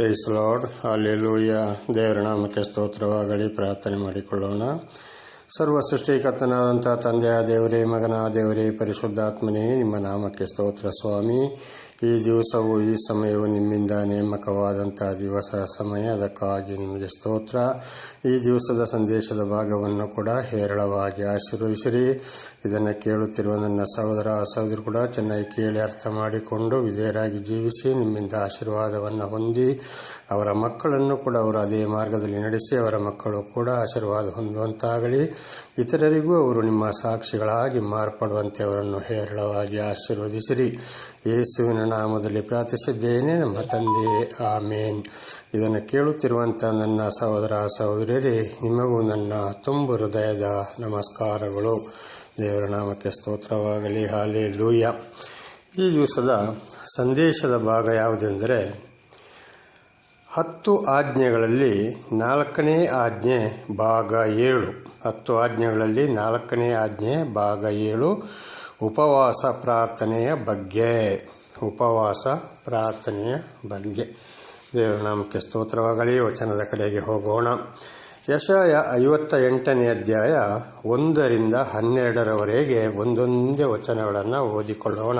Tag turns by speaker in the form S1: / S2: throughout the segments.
S1: Price lord alleluia ದೇವರ ನಾಮಕ್ಕೆ ಸ್ತೋತ್ರವಾಗಲಿ. ಪ್ರಾರ್ಥನೆ ಮಾಡಿಕೊಳ್ಳೋಣ. ಸರ್ವ ಸೃಷ್ಟಿಕರ್ತನಾದಂಥ ತಂದೆಯ ದೇವರೇ ಮಗನ ದೇವರೇ, ಪರಿಶುದ್ಧಾತ್ಮನೇ, ನಿಮ್ಮ ನಾಮಕ್ಕೆ ಸ್ತೋತ್ರ ಸ್ವಾಮಿ. ಈ ದಿವಸವು ಈ ಸಮಯವು ನಿಮ್ಮಿಂದ ನೇಮಕವಾದಂಥ ದಿವಸ ಸಮಯ. ಅದಕ್ಕಾಗಿ ನಿಮಗೆ ಸ್ತೋತ್ರ. ಈ ದಿವಸದ ಸಂದೇಶದ ಭಾಗವನ್ನು ಕೂಡ ಹೇರಳವಾಗಿ ಆಶೀರ್ವದಿಸಿರಿ. ಇದನ್ನು ಕೇಳುತ್ತಿರುವ ನನ್ನ ಸಹೋದರ ಸಹೋದರಿ ಕೂಡ ಚೆನ್ನಾಗಿ ಕೇಳಿ ಅರ್ಥ ಮಾಡಿಕೊಂಡು ವಿಧೇಯರಾಗಿ ಜೀವಿಸಿ ನಿಮ್ಮಿಂದ ಆಶೀರ್ವಾದವನ್ನು ಹೊಂದಿ ಅವರ ಮಕ್ಕಳನ್ನು ಕೂಡ ಅವರು ಅದೇ ಮಾರ್ಗದಲ್ಲಿ ನಡೆಸಿ ಅವರ ಮಕ್ಕಳು ಕೂಡ ಆಶೀರ್ವಾದ ಹೊಂದುವಂತಾಗಲಿ. ಇತರರಿಗೂ ಅವರು ನಿಮ್ಮ ಸಾಕ್ಷಿಗಳಾಗಿ ಮಾರ್ಪಡುವಂತೆ ಅವರನ್ನು ಹೇರಳವಾಗಿ ಆಶೀರ್ವದಿಸಿರಿ. ಯೇಸುವಿನ ನಾಮದಲ್ಲಿ ಪ್ರಾರ್ಥಿಸಿದ್ದೇನೆ. ನಮ್ಮ ತಂದೆ, ಆಮೇನ್. ಇದನ್ನು ಕೇಳುತ್ತಿರುವಂಥ ನನ್ನ ಸಹೋದರ, ಸಹೋದರಿಯರೇ, ನಿಮಗೂ ನನ್ನ ತುಂಬು ಹೃದಯದ ನಮಸ್ಕಾರಗಳು. ದೇವರ ನಾಮಕ್ಕೆ ಸ್ತೋತ್ರವಾಗಲಿ. ಹಾಲೆ ಲೂಯ ಈ ದಿವಸದ ಸಂದೇಶದ ಭಾಗ ಯಾವುದೆಂದರೆ, ಹತ್ತು ಆಜ್ಞೆಗಳಲ್ಲಿ ನಾಲ್ಕನೇ ಆಜ್ಞೆ ಭಾಗ ಏಳು. ಹತ್ತು ಆಜ್ಞೆಗಳಲ್ಲಿ ನಾಲ್ಕನೇ ಆಜ್ಞೆ ಭಾಗ ಏಳು. ಉಪವಾಸ ಪ್ರಾರ್ಥನೆಯ ಬಗ್ಗೆ. ಉಪವಾಸ ಪ್ರಾರ್ಥನೆಯ ಬಗ್ಗೆ ದೇವರ ನಾಮಕ್ಕೆ ಸ್ತೋತ್ರವಾಗಲಿ, ವಚನದ ಕಡೆಗೆ ಹೋಗೋಣ. ಯಶಯ ಐವತ್ತ ಎಂಟನೇ ಅಧ್ಯಾಯ ಒಂದರಿಂದ ಹನ್ನೆರಡರವರೆಗೆ ಒಂದೊಂದೇ ವಚನಗಳನ್ನು ಓದಿಕೊಳ್ಳೋಣ.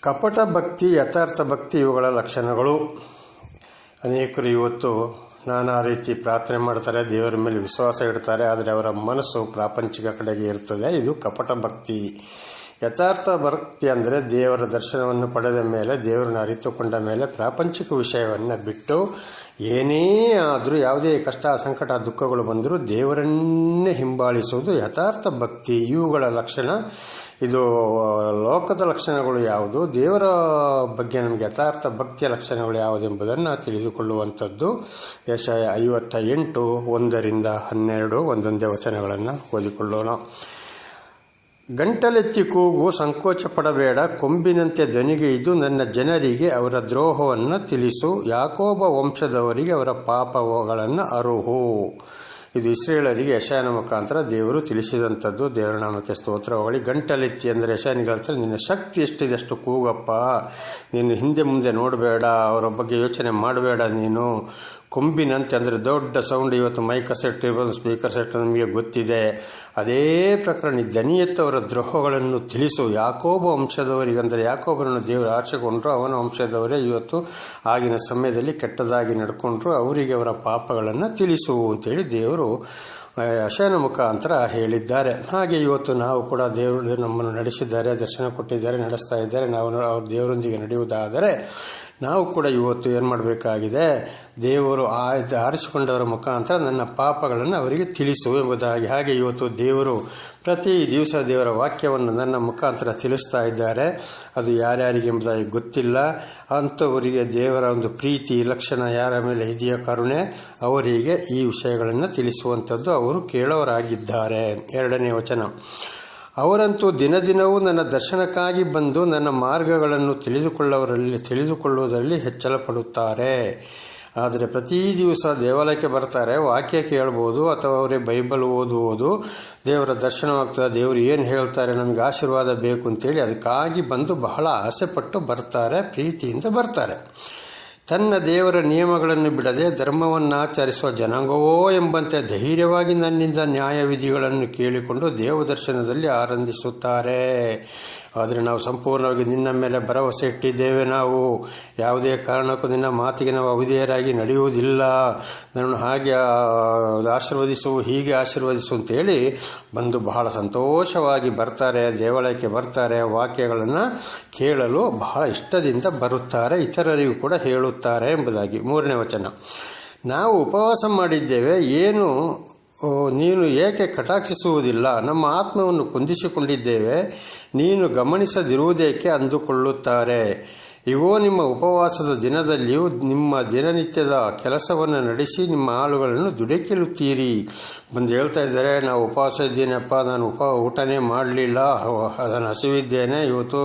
S1: ಕಪಟ ಭಕ್ತಿ, ಯಥಾರ್ಥ ಭಕ್ತಿ ಇವುಗಳ ಲಕ್ಷಣಗಳು. ಅನೇಕರು ಇವತ್ತು ನಾನಾ ರೀತಿ ಪ್ರಾರ್ಥನೆ ಮಾಡ್ತಾರೆ, ದೇವರ ಮೇಲೆ ವಿಶ್ವಾಸ ಇಡ್ತಾರೆ, ಆದರೆ ಅವರ ಮನಸ್ಸು ಪ್ರಾಪಂಚಿಕ ಕಡೆಗೆ ಇರ್ತದೆ. ಇದು ಕಪಟ ಭಕ್ತಿ. ಯಥಾರ್ಥ ಭಕ್ತಿ ಅಂದರೆ ದೇವರ ದರ್ಶನವನ್ನು ಪಡೆದ ಮೇಲೆ, ದೇವರನ್ನು ಅರಿತುಕೊಂಡ ಮೇಲೆ ಪ್ರಾಪಂಚಿಕ ವಿಷಯವನ್ನು ಬಿಟ್ಟು ಏನೇ ಆದರೂ ಯಾವುದೇ ಕಷ್ಟ, ಸಂಕಟ, ದುಃಖಗಳು ಬಂದರೂ ದೇವರನ್ನೇ ಹಿಂಬಾಲಿಸುವುದು ಯಥಾರ್ಥ ಭಕ್ತಿ. ಇವುಗಳ ಲಕ್ಷಣ, ಇದು ಲೋಕದ ಲಕ್ಷಣಗಳು ಯಾವುದು, ದೇವರ ಬಗ್ಗೆ ನಮಗೆ ಯಥಾರ್ಥ ಭಕ್ತಿಯ ಲಕ್ಷಣಗಳು ಯಾವುದೆಂಬುದನ್ನು ತಿಳಿದುಕೊಳ್ಳುವಂಥದ್ದು. ಯಶ ಐವತ್ತ ಎಂಟು ಒಂದರಿಂದ ಹನ್ನೆರಡು ಒಂದೊಂದೇ ವಚನಗಳನ್ನು ಓದಿಕೊಳ್ಳೋಣ. ಗಂಟಲೆತ್ತಿ ಕೂಗು ಸಂಕೋಚ ಪಡಬೇಡ ಕೊಂಬಿನಂತೆ ಧ್ವನಿಗೆ ಇದು ನನ್ನ ಜನರಿಗೆ ಅವರ ದ್ರೋಹವನ್ನು ತಿಳಿಸು. ಯಾಕೋಬ ವಂಶದವರಿಗೆ ಅವರ ಪಾಪಗಳನ್ನು ಅರುಹು. ಇದು ಇಸ್ರೇಲರಿಗೆ ಯಶಾನ ಮುಖಾಂತರ ದೇವರು ತಿಳಿಸಿದಂಥದ್ದು. ದೇವರ ನಾಮಕ್ಕೆ ಸ್ತೋತ್ರವಾಗಲಿ ಗಂಟಲೆತ್ತಿ ಅಂದರೆ ಯಶಾನಿಗೆ ಹೇಳ್ತಾರೆ, ನಿನ್ನ ಶಕ್ತಿ ಎಷ್ಟಿದೆ ಅಷ್ಟು ಕೂಗಪ್ಪ. ನೀನು ಹಿಂದೆ ಮುಂದೆ ನೋಡಬೇಡ. ಅವರ ಬಗ್ಗೆ ಯೋಚನೆ ಮಾಡಬೇಡ ನೀನು. ಕೊಂಬಿನಂತೆ ಅಂದರೆ ದೊಡ್ಡ ಸೌಂಡ್ ಇವತ್ತು ಮೈಕ ಸೆಟ್ ಇರ್ಬೋದು ಸ್ಪೀಕರ್ ಸೆಟ್ ನಮಗೆ ಗೊತ್ತಿದೆ. ಅದೇ ಪ್ರಕಾರ ದನಿಯತ್ತವರ ದ್ರೋಹಗಳನ್ನು ತಿಳಿಸು. ಯಾಕೋಬ ವಂಶದವರಿಗೆ ಅಂದರೆ ಯಾಕೋಬರನ್ನು ದೇವರು ಆರಿಸಿಕೊಂಡ್ರು ಅವನ ವಂಶದವರೇ ಇವತ್ತು ಆಗಿನ ಸಮಯದಲ್ಲಿ ಕೆಟ್ಟದಾಗಿ ನಡ್ಕೊಂಡ್ರು, ಅವರಿಗೆ ಅವರ ಪಾಪಗಳನ್ನು ತಿಳಿಸು ಅಂತೇಳಿ ದೇವರು ಯಶನ ಮುಖಾಂತರ ಹೇಳಿದ್ದಾರೆ. ಹಾಗೆ ಇವತ್ತು ನಾವು ಕೂಡ ದೇವರು ನಮ್ಮನ್ನು ನಡೆಸಿದ್ದಾರೆ, ದರ್ಶನ ಕೊಟ್ಟಿದ್ದಾರೆ, ನಡೆಸ್ತಾ ಇದ್ದಾರೆ. ನಾವು ಅವ್ರ ದೇವರೊಂದಿಗೆ ನಡೆಯುವುದಾದರೆ ನಾವು ಕೂಡ ಇವತ್ತು ಏನು ಮಾಡಬೇಕಾಗಿದೆ? ದೇವರು ಆರಿಸಿಕೊಂಡವರ ಮುಖಾಂತರ ನನ್ನ ಪಾಪಗಳನ್ನು ಅವರಿಗೆ ತಿಳಿಸು ಎಂಬುದಾಗಿ. ಹಾಗೆ ಇವತ್ತು ದೇವರು ಪ್ರತಿ ದಿವಸ ದೇವರ ವಾಕ್ಯವನ್ನು ನನ್ನ ಮುಖಾಂತರ ತಿಳಿಸ್ತಾ ಇದ್ದಾರೆ. ಅದು ಯಾರ್ಯಾರಿಗೆ ಎಂಬುದಾಗಿ ಗೊತ್ತಿಲ್ಲ. ಅಂಥವರಿಗೆ ದೇವರ ಒಂದು ಪ್ರೀತಿ, ಲಕ್ಷಣ ಯಾರ ಮೇಲೆ ಇದೆಯೋ ಕರುಣೆ, ಅವರಿಗೆ ಈ ವಿಷಯಗಳನ್ನು ತಿಳಿಸುವಂಥದ್ದು ಅವರು ಕೇಳೋರಾಗಿದ್ದಾರೆ. ಎರಡನೇ ವಚನ. ಅವರಂತೂ ದಿನ ದಿನವೂ ನನ್ನ ದರ್ಶನಕ್ಕಾಗಿ ಬಂದು ನನ್ನ ಮಾರ್ಗಗಳನ್ನು ತಿಳಿದುಕೊಳ್ಳುವರಲ್ಲಿ, ತಿಳಿದುಕೊಳ್ಳುವುದರಲ್ಲಿ ಹೆಚ್ಚಳ ಪಡುತ್ತಾರೆ ಆದರೆ ಪ್ರತಿ ದಿವಸ ದೇವಾಲಯಕ್ಕೆ ಬರ್ತಾರೆ, ವಾಕ್ಯ ಕೇಳ್ಬೋದು ಅಥವಾ ಅವರೇ ಬೈಬಲ್ ಓದುವುದು. ದೇವರ ದರ್ಶನವಾಗ್ತದೆ, ದೇವರು ಏನು ಹೇಳ್ತಾರೆ ನಮಗೆ ಆಶೀರ್ವಾದ ಬೇಕು ಅಂತೇಳಿ ಅದಕ್ಕಾಗಿ ಬಂದು ಬಹಳ ಆಸೆಪಟ್ಟು ಬರ್ತಾರೆ, ಪ್ರೀತಿಯಿಂದ ಬರ್ತಾರೆ. ತನ್ನ ದೇವರ ನಿಯಮಗಳನ್ನು ಬಿಡದೆ ಧರ್ಮವನ್ನು ಆಚರಿಸುವ ಜನಾಂಗವೋ ಎಂಬಂತೆ ಧೈರ್ಯವಾಗಿ ನನ್ನಿಂದ ನ್ಯಾಯವಿಧಿಗಳನ್ನು ಕೇಳಿಕೊಂಡು ದೇವದರ್ಶನದಲ್ಲಿ ಆನಂದಿಸುತ್ತಾರೆ ಆದರೆ ನಾವು ಸಂಪೂರ್ಣವಾಗಿ ನಿನ್ನ ಮೇಲೆ ಭರವಸೆ ಇಟ್ಟಿದ್ದೇವೆ. ನಾವು ಯಾವುದೇ ಕಾರಣಕ್ಕೂ ನಿನ್ನ ಮಾತಿಗೆ ನಾವು ಅವಿಧೇಯರಾಗಿ ನಡೆಯುವುದಿಲ್ಲ. ನನ್ನನ್ನು ಹಾಗೆ ಆಶೀರ್ವದಿಸು, ಹೀಗೆ ಆಶೀರ್ವದಿಸು ಅಂತೇಳಿ ಬಂದು ಬಹಳ ಸಂತೋಷವಾಗಿ ಬರ್ತಾರೆ, ದೇವಾಲಯಕ್ಕೆ ಬರ್ತಾರೆ, ವಾಕ್ಯಗಳನ್ನು ಕೇಳಲು ಬಹಳ ಇಷ್ಟದಿಂದ ಬರುತ್ತಾರೆ, ಇತರರಿಗೂ ಕೂಡ ಹೇಳುತ್ತಾರೆ ಎಂಬುದಾಗಿ ಮೂರನೇ ವಚನ. ನಾವು ಉಪವಾಸ ಮಾಡಿದ್ದೇವೆ. ಏನು ನೀನು ಏಕೆ ಕಟಾಕ್ಷಿಸುವುದಿಲ್ಲ? ನಮ್ಮ ಆತ್ಮವನ್ನು ಕುಂದಿಸಿಕೊಂಡಿದ್ದೇವೆ. ನೀನು ಗಮನಿಸದಿರುವುದೇಕೆ ಅಂದುಕೊಳ್ಳುತ್ತಾರೆ? ಇವೋ ನಿಮ್ಮ ಉಪವಾಸದ ದಿನದಲ್ಲಿಯೂ ನಿಮ್ಮ ದಿನನಿತ್ಯದ ಕೆಲಸವನ್ನು ನಡೆಸಿ ನಿಮ್ಮ ಆಳುಗಳನ್ನು ದುಡುಕಿರುತ್ತೀರಿ. ಬಂದು ಹೇಳ್ತಾ ಇದ್ದಾರೆ, ನಾವು ಉಪವಾಸ ಇದ್ದೀನಪ್ಪ, ನಾನು ಉಪ, ಊಟನೇ ಮಾಡಲಿಲ್ಲ ನಾನು ಹಸಿವಿದ್ದೇನೆ, ಇವತ್ತು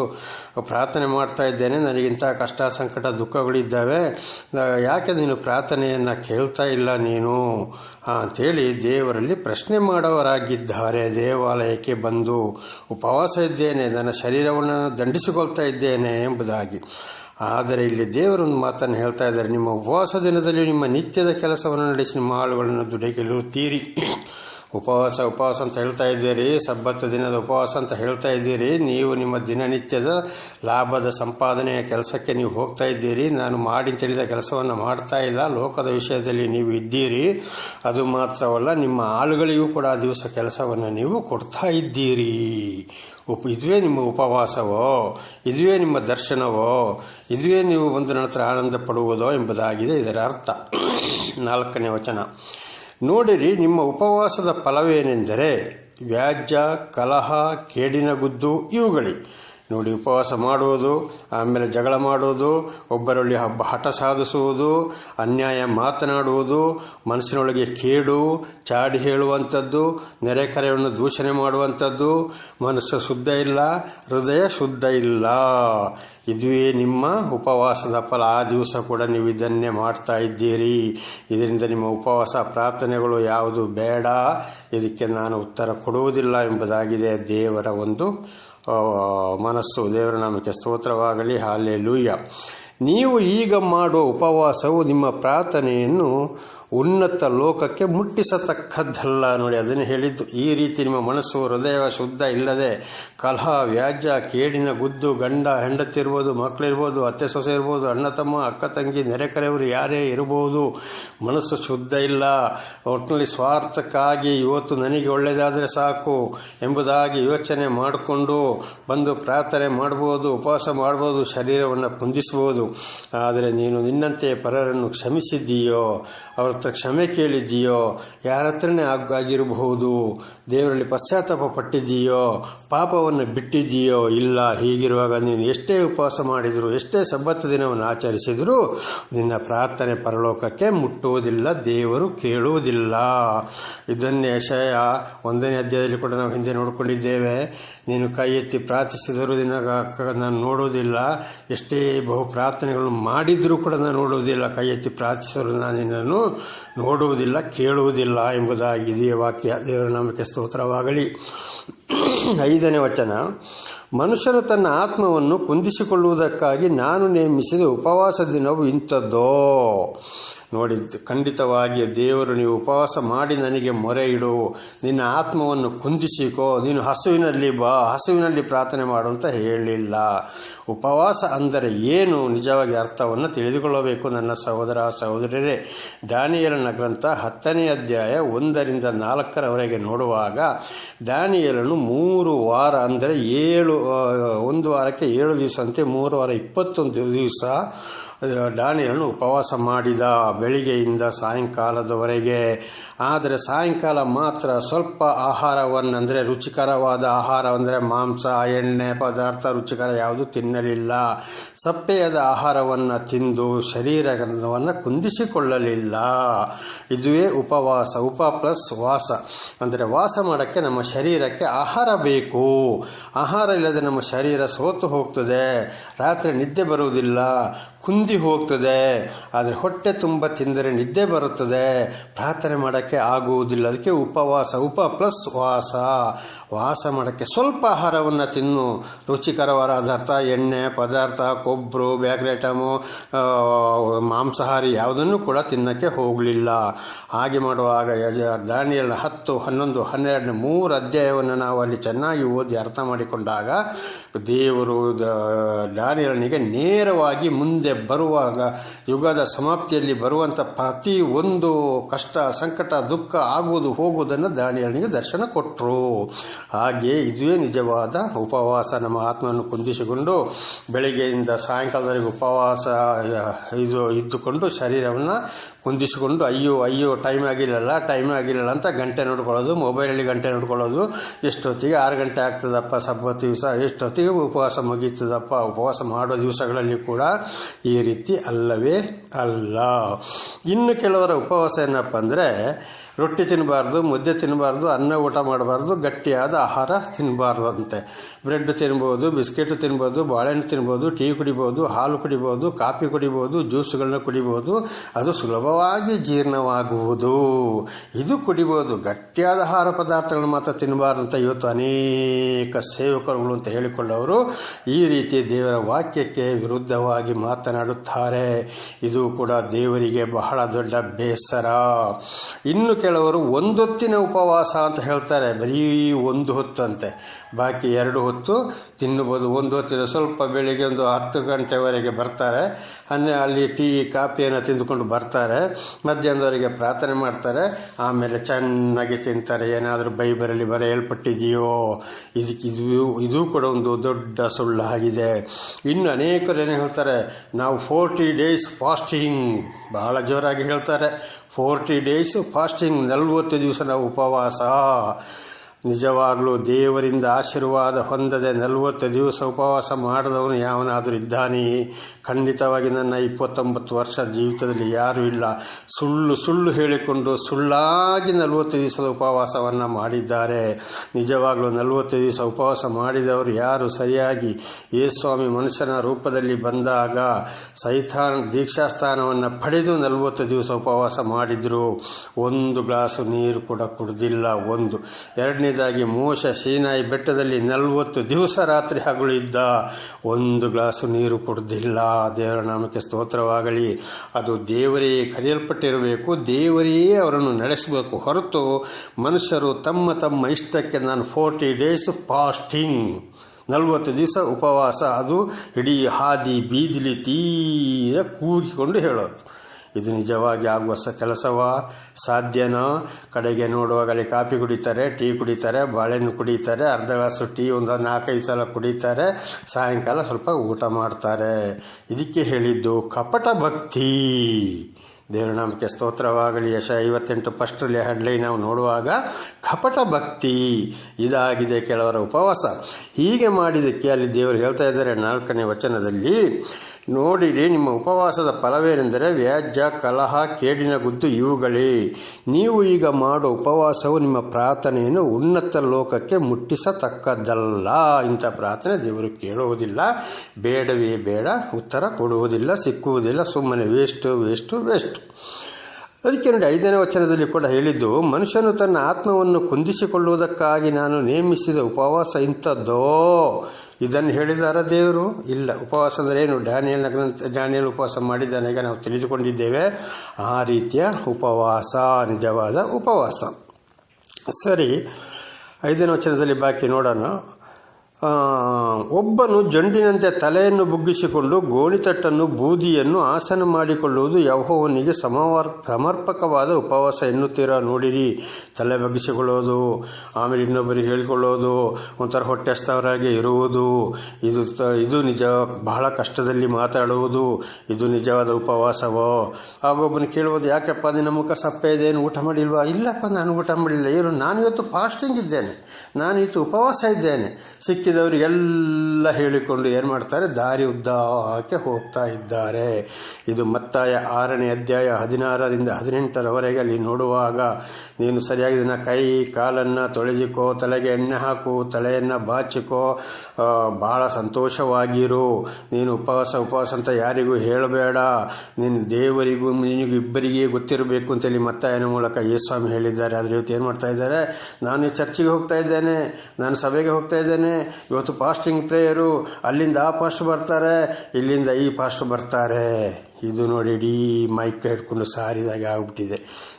S1: ಪ್ರಾರ್ಥನೆ ಮಾಡ್ತಾ ಇದ್ದೇನೆ, ನನಗಿಂತ ಕಷ್ಟ, ಸಂಕಟ, ದುಃಖಗಳಿದ್ದಾವೆ. ಯಾಕೆ ನೀನು ಪ್ರಾರ್ಥನೆಯನ್ನು ಕೇಳ್ತಾ ಇಲ್ಲ ನೀನು? ಅಂಥೇಳಿ ದೇವರಲ್ಲಿ ಪ್ರಶ್ನೆ ಮಾಡೋರಾಗಿದ್ದಾರೆ ದೇವಾಲಯಕ್ಕೆ ಬಂದು, ಉಪವಾಸ ಇದ್ದೇನೆ, ನನ್ನ ಶರೀರವನ್ನು ದಂಡಿಸಿಕೊಳ್ತಾ ಇದ್ದೇನೆ ಎಂಬುದಾಗಿ. ಆದರೆ ಇಲ್ಲಿ ದೇವರೊಂದು ಮಾತನ್ನು ಹೇಳ್ತಾ ಇದ್ದಾರೆ, ನಿಮ್ಮ ಉಪವಾಸ ದಿನದಲ್ಲಿ ನಿಮ್ಮ ನಿತ್ಯದ ಕೆಲಸವನ್ನು ನಡೆಸಿ, ನಿಮ್ಮ ಆಳುಗಳನ್ನು ದುಡಿಗೆಲ್ಲುತ್ತೀರಿ ಉಪವಾಸ ಉಪವಾಸ ಅಂತ ಹೇಳ್ತಾ ಇದ್ದೀರಿ ಸಬ್ಬತ್ತು ದಿನದ ಉಪವಾಸ ಅಂತ ಹೇಳ್ತಾ ಇದ್ದೀರಿ. ನೀವು ನಿಮ್ಮ ದಿನನಿತ್ಯದ ಲಾಭದ ಸಂಪಾದನೆಯ ಕೆಲಸಕ್ಕೆ ನೀವು ಹೋಗ್ತಾ ಇದ್ದೀರಿ. ನಾನು ಮಾಡಿ ತಿಳಿದ ಕೆಲಸವನ್ನು ಮಾಡ್ತಾ ಇಲ್ಲ. ಲೋಕದ ವಿಷಯದಲ್ಲಿ ನೀವು ಇದ್ದೀರಿ. ಅದು ಮಾತ್ರವಲ್ಲ, ನಿಮ್ಮ ಆಳುಗಳಿಗೂ ಕೂಡ ಆ ದಿವಸ ಕೆಲಸವನ್ನು ನೀವು ಕೊಡ್ತಾ ಇದ್ದೀರಿ. ಉಪ, ಇದುವೇ ನಿಮ್ಮ ಉಪವಾಸವೋ? ಇದುವೇ ನಿಮ್ಮ ದರ್ಶನವೋ? ಇದುವೇ ನೀವು ಒಂದು ನಂತರ ಆನಂದ ಪಡುವುದೋ ಎಂಬುದಾಗಿದೆ ಇದರ ಅರ್ಥ. ನಾಲ್ಕನೇ ವಚನ. ನೋಡಿರಿ ನಿಮ್ಮ ಉಪವಾಸದ ಫಲವೇನೆಂದರೆ ವ್ಯಾಜ್ಯ ಕಲಹ ಕೇಡಿನ ಗುದ್ದು ಇವುಗಳಿ. ನೋಡಿ ಉಪವಾಸ ಮಾಡುವುದು, ಆಮೇಲೆ ಜಗಳ ಮಾಡುವುದು, ಒಬ್ಬರಲ್ಲಿ ಹಬ್ಬ ಹಠ ಸಾಧಿಸುವುದು, ಅನ್ಯಾಯ ಮಾತನಾಡುವುದು, ಮನಸ್ಸಿನೊಳಗೆ ಕೇಡು, ಚಾಡಿ ಹೇಳುವಂಥದ್ದು ನೆರೆಕರೆಯನ್ನು ದೂಷಣೆ ಮಾಡುವಂಥದ್ದು, ಮನಸ್ಸು ಶುದ್ಧ ಇಲ್ಲ, ಹೃದಯ ಶುದ್ಧ ಇಲ್ಲ. ಇದುವೇ ನಿಮ್ಮ ಉಪವಾಸದ ಫಲ. ಆ ದಿವಸ ಕೂಡ ನೀವು ಇದನ್ನೇ ಮಾಡ್ತಾ ಇದ್ದೀರಿ. ಇದರಿಂದ ನಿಮ್ಮ ಉಪವಾಸ ಪ್ರಾರ್ಥನೆಗಳು ಯಾವುದು ಬೇಡ. ಇದಕ್ಕೆ ನಾನು ಉತ್ತರ ಕೊಡುವುದಿಲ್ಲ ಎಂಬುದಾಗಿದೆ ದೇವರ ಒಂದು ಮನಸ್ಸು ದೇವರ ನಾಮಕ್ಕೆ ಸ್ತೋತ್ರವಾಗಲಿ ಹಾಲೆ ಲೂಯ್ಯ ನೀವು ಈಗ ಮಾಡುವ ಉಪವಾಸವು ನಿಮ್ಮ ಪ್ರಾರ್ಥನೆಯನ್ನು ಉನ್ನತ ಲೋಕಕ್ಕೆ ಮುಟ್ಟಿಸತಕ್ಕದ್ದಲ್ಲ ನೋಡಿ, ಅದನ್ನು ಹೇಳಿದ್ದು. ಈ ರೀತಿ ನಿಮ್ಮ ಮನಸ್ಸು ಹೃದಯ ಶುದ್ಧ ಇಲ್ಲದೆ, ಕಲಹ, ವ್ಯಾಜ್ಯ, ಕೇಡಿನ ಗುದ್ದು, ಗಂಡ ಹೆಂಡತಿರ್ಬೋದು ಮಕ್ಕಳಿರ್ಬೋದು ಅತ್ತೆ ಸೊಸೆ ಇರ್ಬೋದು, ಅಣ್ಣ ತಮ್ಮ, ಅಕ್ಕ ತಂಗಿ, ನೆರೆಕರೆಯವರು ಯಾರೇ ಇರಬಹುದು ಮನಸ್ಸು ಶುದ್ಧ ಇಲ್ಲ. ಒಟ್ಟಿನಲ್ಲಿ ಸ್ವಾರ್ಥಕ್ಕಾಗಿ ಇವತ್ತು ನನಗೆ ಒಳ್ಳೆಯದಾದರೆ ಸಾಕು ಎಂಬುದಾಗಿ ಯೋಚನೆ ಮಾಡಿಕೊಂಡು ಬಂದು ಪ್ರಾರ್ಥನೆ ಮಾಡ್ಬೋದು, ಉಪವಾಸ ಮಾಡ್ಬೋದು, ಶರೀರವನ್ನು ಕುಂದಿಸ್ಬೋದು. ಆದರೆ ನೀನು ನಿನ್ನಂತೆ ಪರರನ್ನು ಕ್ಷಮಿಸಿದ್ದೀಯೋ? ಅವ್ರ ಕ್ಷಮೆ ಕೇಳಿದ್ದೀಯೋ? ಯಾರ ಹತ್ರನೇ ಆಗ್- ಆಗಿರಬಹುದು? ದೇವರಲ್ಲಿ ಪಶ್ಚಾತ್ತಾಪ ಪಟ್ಟಿದ್ದೀಯೋ ಪಾಪವನ್ನು ಬಿಟ್ಟಿದ್ದೀಯೋ? ಇಲ್ಲ, ಹೀಗಿರುವಾಗ ನೀನು ಎಷ್ಟೇ ಉಪವಾಸ ಮಾಡಿದರೂ, ಎಷ್ಟೇ ಸಬ್ಬತ್ತು ದಿನವನ್ನು ಆಚರಿಸಿದರೂ, ನಿನ್ನ ಪ್ರಾರ್ಥನೆ ಪರಲೋಕಕ್ಕೆ ಮುಟ್ಟುವುದಿಲ್ಲ, ದೇವರು ಕೇಳುವುದಿಲ್ಲ. ಇದನ್ನೇ ಯಶಯ ಒಂದನೇ ಅಧ್ಯಾಯದಲ್ಲಿ ಕೂಡ ನಾವು ಹಿಂದೆ ನೋಡಿಕೊಂಡಿದ್ದೇವೆ. ನೀನು ಕೈ ಎತ್ತಿ ಪ್ರಾರ್ಥಿಸಿದರೂ ನಿನ್ನ ನಾನು ನೋಡುವುದಿಲ್ಲ. ಎಷ್ಟೇ ಬಹು ಪ್ರಾರ್ಥನೆಗಳು ಮಾಡಿದರೂ ಕೂಡ ನಾನು ನೋಡುವುದಿಲ್ಲ. ಕೈ ಎತ್ತಿ ಪ್ರಾರ್ಥಿಸಲು ನಾನು ನಿನ್ನನ್ನು ನೋಡುವುದಿಲ್ಲ, ಕೇಳುವುದಿಲ್ಲ ಎಂಬುದಾಗಿ ಇದೇ ವಾಕ್ಯ. ದೇವರ ನಾಮಕ್ಕೆ ಸ್ತೋತ್ರವಾಗಲಿ. ಐದನೇ ವಚನ. ಮನುಷ್ಯನು ತನ್ನ ಆತ್ಮವನ್ನು ಕುಂದಿಸಿಕೊಳ್ಳುವುದಕ್ಕಾಗಿ ನಾನು ನೇಮಿಸಿದ ಉಪವಾಸ ದಿನವು ಇಂಥದ್ದೋ. ನೋಡಿ, ಖಂಡಿತವಾಗಿ ದೇವರು, ನೀವು ಉಪವಾಸ ಮಾಡಿ ನನಗೆ ಮೊರೆ ಇಡು. ನಿನ್ನ ಆತ್ಮವನ್ನು ಕುಂದಿಸಿಕೋ. ನೀನು ಹಸುವಿನಲ್ಲಿ ಬಾ, ಹಸುವಿನಲ್ಲಿ ಪ್ರಾರ್ಥನೆ ಮಾಡು ಅಂತ ಹೇಳಲಿಲ್ಲ ಉಪವಾಸ ಅಂದರೆ ಏನು? ನಿಜವಾಗಿ ಅರ್ಥವನ್ನು ತಿಳಿದುಕೊಳ್ಳಬೇಕು ನನ್ನ ಸಹೋದರ ಸಹೋದರರೇ ಡ್ಯಾನಿಯಲನ ಗ್ರಂಥ ಹತ್ತನೇ ಅಧ್ಯಾಯ ಒಂದರಿಂದ ನಾಲ್ಕರವರೆಗೆ ನೋಡುವಾಗ ಡ್ಯಾನಿಯಲನು ಮೂರು ವಾರ, ಅಂದರೆ ಏಳು ಒಂದು ವಾರಕ್ಕೆ ಏಳು ದಿವಸ ಅಂತೆ ಮೂರು ವಾರ ಇಪ್ಪತ್ತೊಂದು ದಿವಸ ದಾನಿಯಲನು ಉಪವಾಸ ಮಾಡಿದ ಬೆಳಿಗ್ಗೆಯಿಂದ ಸಾಯಂಕಾಲದವರೆಗೆ ಆದರೆ ಸಾಯಂಕಾಲ ಮಾತ್ರ ಸ್ವಲ್ಪ ಆಹಾರವನ್ನು ಅಂದರೆ ರುಚಿಕರವಾದ ಆಹಾರ ಅಂದರೆ ಮಾಂಸ, ಎಣ್ಣೆ ಪದಾರ್ಥ ರುಚಿಕರ ಯಾವುದು ತಿನ್ನಲಿಲ್ಲ. ಸಪ್ಪೆಯಾದ ಆಹಾರವನ್ನು ತಿಂದು ಶರೀರವನ್ನು ಕುಂದಿಸಿಕೊಳ್ಳಲಿಲ್ಲ. ಇದುವೇ ಉಪವಾಸ, ಉಪ ಪ್ಲಸ್ ವಾಸ. ಅಂದರೆ ವಾಸ ಮಾಡೋಕ್ಕೆ ನಮ್ಮ ಶರೀರಕ್ಕೆ ಆಹಾರ ಬೇಕು. ಆಹಾರ ಇಲ್ಲದೆ ನಮ್ಮ ಶರೀರ ಸೋತು ಹೋಗ್ತದೆ. ರಾತ್ರಿ ನಿದ್ದೆ ಬರುವುದಿಲ್ಲ, ಕುಂದಿ ಹೋಗ್ತದೆ. ಆದರೆ ಹೊಟ್ಟೆ ತುಂಬ ತಿಂದರೆ ನಿದ್ದೆ ಬರುತ್ತದೆ. ಪ್ರಾರ್ಥನೆ ಮಾಡೋಕ್ಕೆ ಆಗುವುದಿಲ್ಲ. ಅದಕ್ಕೆ ಉಪವಾಸ, ಉಪ ಪ್ಲಸ್ ವಾಸ. ವಾಸ ಮಾಡೋಕ್ಕೆ ಸ್ವಲ್ಪ ಆಹಾರವನ್ನು ತಿನ್ನು. ರುಚಿಕರವಾದ ಪದಾರ್ಥ ಎಣ್ಣೆ, ಪದಾರ್ಥ ಕೊಬ್ಬರು ಬೇಕರಿ ಮಾಂಸಾಹಾರಿ ಯಾವುದನ್ನು ಕೂಡ ತಿನ್ನೋಕ್ಕೆ ಹೋಗಲಿಲ್ಲ. ಹಾಗೆ ಮಾಡುವಾಗ ಯಜ ದಾನಿಯಲ್ನ ಹತ್ತು, ಹನ್ನೊಂದು, ಹನ್ನೆರಡನೇ ಮೂರು ಅಧ್ಯಾಯವನ್ನು ನಾವು ಅಲ್ಲಿ ಚೆನ್ನಾಗಿ ಓದಿ ಅರ್ಥ ಮಾಡಿಕೊಂಡಾಗ ದೇವರು ದಾನಿಯಲನಿಗೆ ನೇರವಾಗಿ ಮುಂದೆ ಬರುವಾಗ, ಯುಗದ ಸಮಾಪ್ತಿಯಲ್ಲಿ ಬರುವಂಥ ಪ್ರತಿ ಒಂದು ಕಷ್ಟ, ಸಂಕಟ ದುಃಖ ಆಗುವುದು, ಹೋಗುವುದನ್ನು ದಾನಿಯಲ್ಲಿಗೆ ದರ್ಶನ ಕೊಟ್ಟರು ಹಾಗೆ ಇದುವೇ ನಿಜವಾದ ಉಪವಾಸ. ನಮ್ಮ ಆತ್ಮವನ್ನು ಕುಂದಿಸಿಕೊಂಡು ಬೆಳಗ್ಗೆಯಿಂದ ಸಾಯಂಕಾಲದವರೆಗೆ ಉಪವಾಸ ಇದು ಇದ್ದುಕೊಂಡು ಶರೀರವನ್ನು ಕುಂದಿಸಿಕೊಂಡು, ಅಯ್ಯೋ ಅಯ್ಯೋ ಟೈಮ್ ಆಗಿಲ್ಲಲ್ಲ ಟೈಮ್ ಆಗಿಲ್ಲಲ್ಲ ಅಂತ ಗಂಟೆ ನೋಡ್ಕೊಳ್ಳೋದು ಮೊಬೈಲಲ್ಲಿ ಗಂಟೆ ನೋಡ್ಕೊಳ್ಳೋದು. ಎಷ್ಟೊತ್ತಿಗೆ ಆರು ಗಂಟೆ ಆಗ್ತದಪ್ಪ ಸಬ್ಬ ದಿವಸ, ಎಷ್ಟೊತ್ತಿಗೆ ಉಪವಾಸ ಮುಗೀತದಪ್ಪ, ಉಪವಾಸ ಮಾಡೋ ದಿವಸಗಳಲ್ಲಿ ಕೂಡ ಈ ರೀತಿ ಅಲ್ಲವೇ. ಅಲ್ಲ. ಇನ್ನು ಕೆಲವರ ಉಪವಾಸ ಏನಪ್ಪ ಅಂದರೆ ರೊಟ್ಟಿ ತಿನ್ನಬಾರ್ದು ಮುದ್ದೆ ತಿನ್ನಬಾರ್ದು ಅನ್ನ ಊಟ ಮಾಡಬಾರ್ದು, ಗಟ್ಟಿಯಾದ ಆಹಾರ ತಿನ್ನಬಾರ್ದು ಅಂತೆ ಬ್ರೆಡ್ ತಿನ್ಬೋದು, ಬಿಸ್ಕೆಟ್ ತಿನ್ಬೋದು, ಬಾಳೆಹಣ್ಣು ತಿನ್ಬೋದು, ಟೀ ಕುಡಿಬೋದು, ಹಾಲು ಕುಡಿಬೋದು, ಕಾಫಿ ಕುಡಿಬೋದು ಜ್ಯೂಸ್ಗಳನ್ನ ಕುಡಿಬೋದು, ಅದು ಸುಲಭವಾಗಿ ಜೀರ್ಣವಾಗುವುದು. ಇದು ಕುಡಿಬೋದು. ಗಟ್ಟಿಯಾದ ಆಹಾರ ಪದಾರ್ಥಗಳನ್ನು ಮಾತ್ರ ತಿನ್ನಬಾರ್ದು ಅಂತ ಇವತ್ತು ಅನೇಕ ಸೇವಕರುಗಳು ಅಂತ ಹೇಳಿಕೊಳ್ಳೋರು ಈ ರೀತಿ ದೇವರ ವಾಕ್ಯಕ್ಕೆ ವಿರುದ್ಧವಾಗಿ ಮಾತನಾಡುತ್ತಾರೆ. ಇದು ಕೂಡ ದೇವರಿಗೆ ಬಹಳ ದೊಡ್ಡ ಬೇಸರ. ಇನ್ನು ಕೆಲವರು ಒಂದೊತ್ತಿನ ಉಪವಾಸ ಅಂತ ಹೇಳ್ತಾರೆ, ಬರೀ ಒಂದು ಹೊತ್ತಂತೆ. ಬಾಕಿ ಎರಡು ಹೊತ್ತು ತಿನ್ನಬೋದು. ಒಂದು ಹೊತ್ತಿನ ಸ್ವಲ್ಪ ಬೆಳಿಗ್ಗೆ ಒಂದು ಹತ್ತು ಗಂಟೆವರೆಗೆ ಬರ್ತಾರೆ. ಅನ್ನೆ ಅಲ್ಲಿ ಟೀ, ಕಾಫಿಯನ್ನು ತಿಂದುಕೊಂಡು ಬರ್ತಾರೆ. ಮಧ್ಯಾಹ್ನದವರೆಗೆ ಪ್ರಾರ್ಥನೆ ಮಾಡ್ತಾರೆ. ಆಮೇಲೆ ಚೆನ್ನಾಗಿ ತಿಂತಾರೆ. ಏನಾದರೂ ಬೈಬರಲ್ಲಿ ಬರೆಯಲ್ಪಟ್ಟಿದೆಯೋ ಇದಕ್ಕೆ ಇದು ಇದು ಕೂಡ ಒಂದು ದೊಡ್ಡ ಸುಳ್ಳು ಆಗಿದೆ. ಇನ್ನು ಅನೇಕರು ಏನು ಹೇಳ್ತಾರೆ, ನಾವು ಫೋರ್ಟಿ ಡೇಸ್ ಫಾಸ್ಟಿಂಗ್, ಬಹಳ ಜೋರಾಗಿ ಹೇಳ್ತಾರೆ. ಫೋರ್ಟಿ ಡೇಸ್ ಫಾಸ್ಟಿಂಗ್ ನಲವತ್ತು ದಿವಸ ನಾವು ಉಪವಾಸ ನಿಜವಾಗಲೂ ದೇವರಿಂದ ಆಶೀರ್ವಾದ ಹೊಂದದೆ ನಲವತ್ತು ದಿವಸ ಉಪವಾಸ ಮಾಡಿದವನು ಯಾವನಾದರೂ ಇದ್ದಾನೆಯೇ ಖಂಡಿತವಾಗಿ ನನ್ನ ಇಪ್ಪತ್ತೊಂಬತ್ತು ವರ್ಷ ಜೀವಿತದಲ್ಲಿ ಯಾರೂ ಇಲ್ಲ. ಸುಳ್ಳು ಸುಳ್ಳು ಹೇಳಿಕೊಂಡು ಸುಳ್ಳಾಗಿ ನಲವತ್ತು ದಿವಸದ ಉಪವಾಸವನ್ನು ಮಾಡಿದ್ದಾರೆ. ನಿಜವಾಗಲೂ ನಲವತ್ತು ದಿವಸ ಉಪವಾಸ ಮಾಡಿದವರು ಯಾರು? ಸರಿಯಾಗಿ ಯೇಸ್ವಾಮಿ ಮನುಷ್ಯನ ರೂಪದಲ್ಲಿ ಬಂದಾಗ ಸೈತಾನ್ ದೀಕ್ಷಾಸ್ಥಾನವನ್ನು ಪಡೆದು ನಲವತ್ತು ದಿವಸ ಉಪವಾಸ ಮಾಡಿದರು. ಒಂದು ಗ್ಲಾಸು ನೀರು ಕೂಡ ಕುಡಿದಿಲ್ಲ. ಒಂದು ಎರಡನೇದಾಗಿ ಮೋಶ ಸೀನಾಯಿ ಬೆಟ್ಟದಲ್ಲಿ ನಲವತ್ತು ದಿವಸ ರಾತ್ರಿ ಹಗಲು ಇದ್ದ ಒಂದು ಗ್ಲಾಸು ನೀರು ಕುಡ್ದಿಲ್ಲ. ದೇವರ ನಾಮಕ್ಕೆ ಸ್ತೋತ್ರವಾಗಲಿ. ಅದು ದೇವರೇ ಕರೆಯಲ್ಪಟ್ಟಿರಬೇಕು. ದೇವರೇ ಅವರನ್ನು ನಡೆಸಬೇಕು. ಹೊರತು ಮನುಷ್ಯರು ತಮ್ಮ ತಮ್ಮ ಇಷ್ಟಕ್ಕೆ ನಾನು ಫೋರ್ಟಿ ಡೇಸ್ ಫಾಸ್ಟಿಂಗ್. ನಲವತ್ತು ದಿವಸ ಉಪವಾಸ. ಅದು ಇಡೀ ಹಾದಿ ಬೀದಿಲಿ ತೀರ ಕೂಗಿಕೊಂಡು ಹೇಳೋದು. ಇದು ನಿಜವಾಗಿ ಆಗುವ ಸ ಕೆಲಸವ? ಸಾಧ್ಯನೋ? ಕಡೆಗೆ ನೋಡುವಾಗಲೇ ಕಾಫಿ ಕುಡಿತಾರೆ, ಟೀ ಕುಡಿತಾರೆ, ಬಾಳೆಹಣ್ಣು ಕುಡಿತಾರೆ, ಅರ್ಧ ಗ್ಲಾಸು ಟೀ, ಒಂದು ನಾಲ್ಕೈದು ಸಲ ಕುಡಿತಾರೆ, ಸಾಯಂಕಾಲ ಸ್ವಲ್ಪ ಊಟ ಮಾಡ್ತಾರೆ. ಇದಕ್ಕೆ ಹೇಳಿದ್ದು ಕಪಟ ಭಕ್ತಿ. ದೇವರ ನಾಮಕ್ಕೆ ಸ್ತೋತ್ರವಾಗಲಿ ಯಶ. ಐವತ್ತೆಂಟು ಫಸ್ಟಲ್ಲಿ ಹೆಡ್ಲೈನ್ ನಾವು ನೋಡುವಾಗ ಕಪಟ ಭಕ್ತಿ ಇದಾಗಿದೆ ಕೆಲವರ ಉಪವಾಸ. ಹೀಗೆ ಮಾಡಿದ್ದಕ್ಕೆ ಅಲ್ಲಿ ದೇವರು ಹೇಳ್ತಾ ಇದ್ದಾರೆ ನಾಲ್ಕನೇ ವಚನದಲ್ಲಿ, ನೋಡಿರಿ ನಿಮ್ಮ ಉಪವಾಸದ ಫಲವೇನೆಂದರೆ ವ್ಯಾಜ್ಯ, ಕಲಹ, ಕೇಡಿನ ಗುದ್ದು ಇವುಗಳೇ. ನೀವು ಈಗ ಮಾಡೋ ಉಪವಾಸವು ನಿಮ್ಮ ಪ್ರಾರ್ಥನೆಯನ್ನು ಉನ್ನತ ಲೋಕಕ್ಕೆ ಮುಟ್ಟಿಸತಕ್ಕದ್ದಲ್ಲ. ಇಂಥ ಪ್ರಾರ್ಥನೆ ದೇವರು ಕೇಳುವುದಿಲ್ಲ. ಬೇಡವೇ ಬೇಡ, ಉತ್ತರ ಕೊಡುವುದಿಲ್ಲ, ಸಿಕ್ಕುವುದಿಲ್ಲ. ಸುಮ್ಮನೆ ವೇಸ್ಟು ವೇಸ್ಟು ವೇಸ್ಟ್ ಅದಕ್ಕೆ ನೋಡಿ ಐದನೇ ವಚನದಲ್ಲಿ ಕೂಡ ಹೇಳಿದ್ದು, ಮನುಷ್ಯನು ತನ್ನ ಆತ್ಮವನ್ನು ಕುಂದಿಸಿಕೊಳ್ಳುವುದಕ್ಕಾಗಿ ನಾನು ನೇಮಿಸಿದ ಉಪವಾಸ ಇಂಥದ್ದೋ? ಇದನ್ನು ಹೇಳಿದಾರ ದೇವರು? ಇಲ್ಲ. ಉಪವಾಸ ಅಂದರೆ ಏನು? ಡ್ಯಾನಿಯಲ್ನ ಗ್ರಂಥ ಡ್ಯಾನಿಯಲ್ ಉಪವಾಸ ಮಾಡಿದ್ದಾನೆ. ಈಗ ನಾವು ತಿಳಿದುಕೊಂಡಿದ್ದೇವೆ. ಆ ರೀತಿಯ ಉಪವಾಸ, ನಿಜವಾದ ಉಪವಾಸ. ಸರಿ. ಐದನೇ ವಚನದಲ್ಲಿ ಬಾಕಿ ನೋಡೋಣ. ಒಬ್ಬನು ಜಂಡಿನಂತೆ ತಲೆಯನ್ನು ಬುಗ್ಗಿಸಿಕೊಂಡು ಗೋಣಿತಟ್ಟನ್ನು ಬೂದಿಯನ್ನು ಆಸನ ಮಾಡಿಕೊಳ್ಳುವುದು ಯಹೋವನಿಗೆ ಸಮವರ್, ಸಮರ್ಪಕವಾದ ಉಪವಾಸ ಎನ್ನುತ್ತೀರಾ ನೋಡಿರಿ. ತಲೆ ಬಗ್ಗಿಸಿಕೊಳ್ಳೋದು, ಆಮೇಲೆ ಇನ್ನೊಬ್ಬರಿಗೆ ಹೇಳಿಕೊಳ್ಳೋದು, ಒಂಥರ ಹೊಟ್ಟೆಸ್ತವರಾಗಿ ಇರುವುದು, ಇದು ಇದು ನಿಜ, ಬಹಳ ಕಷ್ಟದಲ್ಲಿ ಮಾತಾಡುವುದು, ಇದು ನಿಜವಾದ ಉಪವಾಸವೋ? ಆಗೊಬ್ಬನು ಕೇಳುವುದು, ಯಾಕಪ್ಪ ನಿನ್ನ ಮುಖ ಸಪ್ಪೆ ಇದೆ, ಏನು ಊಟ ಮಾಡಿಲ್ವಾ? ಇಲ್ಲಪ್ಪ, ನಾನು ಊಟ ಮಾಡಿಲ್ಲ. ಏನು, ನಾನು ಇವತ್ತು ಫಾಸ್ಟಿಂಗ್ ಇದ್ದೇನೆ. ನಾನು ಇವತ್ತು ಉಪವಾಸ ಇದ್ದೇನೆ. ಸಿಕ್ಕಿದವರಿಗೆಲ್ಲ ಹೇಳಿಕೊಂಡು ಏನು ಮಾಡ್ತಾರೆ? ದಾರಿ ಉದ್ದಕ್ಕೆ ಹೋಗ್ತಾ ಇದ್ದಾರೆ. ಇದು ಮತ್ತಾಯ ಆರನೇ ಅಧ್ಯಾಯ ಹದಿನಾರರಿಂದ ಹದಿನೆಂಟರವರೆಗೆ ಅಲ್ಲಿ ನೋಡುವಾಗ, ನೀನು ಸರಿಯಾಗಿ ದಿನ ಕೈ, ಕಾಲನ್ನು ತೊಳೆದಿಕೋ, ತಲೆಗೆ ಎಣ್ಣೆ ಹಾಕು, ತಲೆಯನ್ನು ಬಾಚಿಕೋ ಭಾಳ ಸಂತೋಷವಾಗಿರು. ನೀನು ಉಪವಾಸ ಉಪವಾಸ ಅಂತ ಯಾರಿಗೂ ಹೇಳಬೇಡ. ನೀನು ದೇವರಿಗೂ, ನಿನಗೂ ಇಬ್ಬರಿಗೆ ಗೊತ್ತಿರಬೇಕು ಅಂತೇಳಿ ಮತ್ತಾಯನ ಮೂಲಕ ಯೇಸ್ವಾಮಿ ಹೇಳಿದ್ದಾರೆ. ಅದ್ರ ಇವತ್ತು ಏನು ಮಾಡ್ತಾ ಇದ್ದಾರೆ? ನಾನು ಚರ್ಚಿಗೆ ಹೋಗ್ತಾ ಇದ್ದೇನೆ. ನಾನು ಸಭೆಗೆ ಹೋಗ್ತಾ ಇದ್ದೇನೆ. ಇವತ್ತು ಫಾಸ್ಟಿಂಗ್ ಪ್ರೇಯರು, ಅಲ್ಲಿಂದ ಆ ಫಾಸ್ಟ್ ಬರ್ತಾರೆ, ಇಲ್ಲಿಂದ ಈ ಫಾಸ್ಟ್ ಬರ್ತಾರೆ. ಇದು ನೋಡಿ ಇಡೀ ಮೈಕ್ ಹಿಡ್ಕೊಂಡು ಸಾರಿದಾಗೆ ಆಗ್ಬಿಟ್ಟಿದೆ.